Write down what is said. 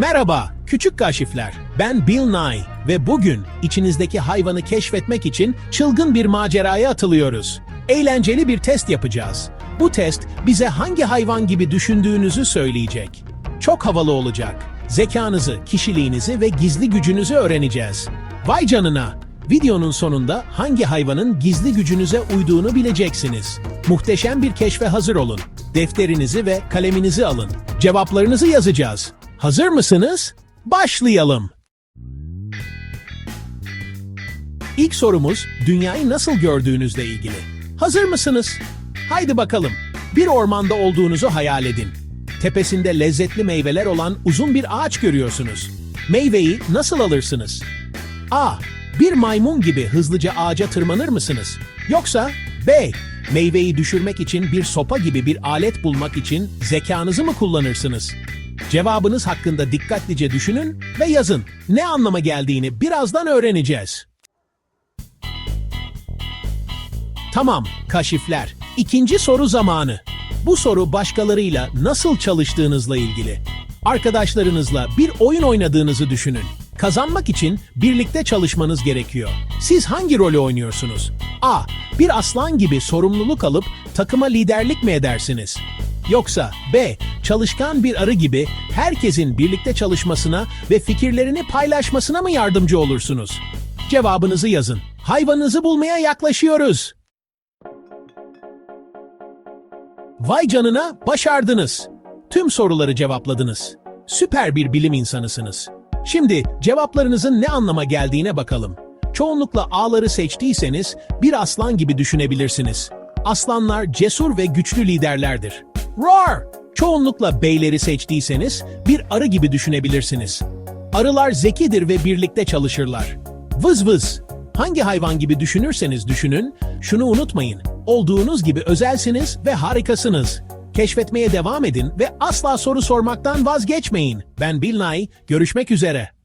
Merhaba, küçük kaşifler. Ben Bill Nye ve bugün içinizdeki hayvanı keşfetmek için çılgın bir maceraya atılıyoruz. Eğlenceli bir test yapacağız. Bu test bize hangi hayvan gibi düşündüğünüzü söyleyecek. Çok havalı olacak. Zekanızı, kişiliğinizi ve gizli gücünüzü öğreneceğiz. Vay canına! Videonun sonunda hangi hayvanın gizli gücünüze uyduğunu bileceksiniz. Muhteşem bir keşfe hazır olun. Defterinizi ve kaleminizi alın. Cevaplarınızı yazacağız. Hazır mısınız? Başlayalım. İlk sorumuz dünyayı nasıl gördüğünüzle ilgili. Hazır mısınız? Haydi bakalım. Bir ormanda olduğunuzu hayal edin. Tepesinde lezzetli meyveler olan uzun bir ağaç görüyorsunuz. Meyveyi nasıl alırsınız? A. Bir maymun gibi hızlıca ağaca tırmanır mısınız? Yoksa B. Meyveyi düşürmek için bir sopa gibi bir alet bulmak için zekanızı mı kullanırsınız? Cevabınız hakkında dikkatlice düşünün ve yazın. Ne anlama geldiğini birazdan öğreneceğiz. Tamam, kaşifler. İkinci soru zamanı. Bu soru başkalarıyla nasıl çalıştığınızla ilgili. Arkadaşlarınızla bir oyun oynadığınızı düşünün. Kazanmak için birlikte çalışmanız gerekiyor. Siz hangi rolü oynuyorsunuz? A. Bir aslan gibi sorumluluk alıp takıma liderlik mi edersiniz? Yoksa B. Çalışkan bir arı gibi herkesin birlikte çalışmasına ve fikirlerini paylaşmasına mı yardımcı olursunuz? Cevabınızı yazın. Hayvanınızı bulmaya yaklaşıyoruz. Vay canına başardınız. Tüm soruları cevapladınız. Süper bir bilim insanısınız. Şimdi cevaplarınızın ne anlama geldiğine bakalım. Çoğunlukla A'ları seçtiyseniz bir aslan gibi düşünebilirsiniz. Aslanlar cesur ve güçlü liderlerdir. Roar! Çoğunlukla B'leri seçtiyseniz bir arı gibi düşünebilirsiniz. Arılar zekidir ve birlikte çalışırlar. Vız vız! Hangi hayvan gibi düşünürseniz düşünün, şunu unutmayın. Olduğunuz gibi özelsiniz ve harikasınız. Keşfetmeye devam edin ve asla soru sormaktan vazgeçmeyin. Ben Bill Nye, görüşmek üzere.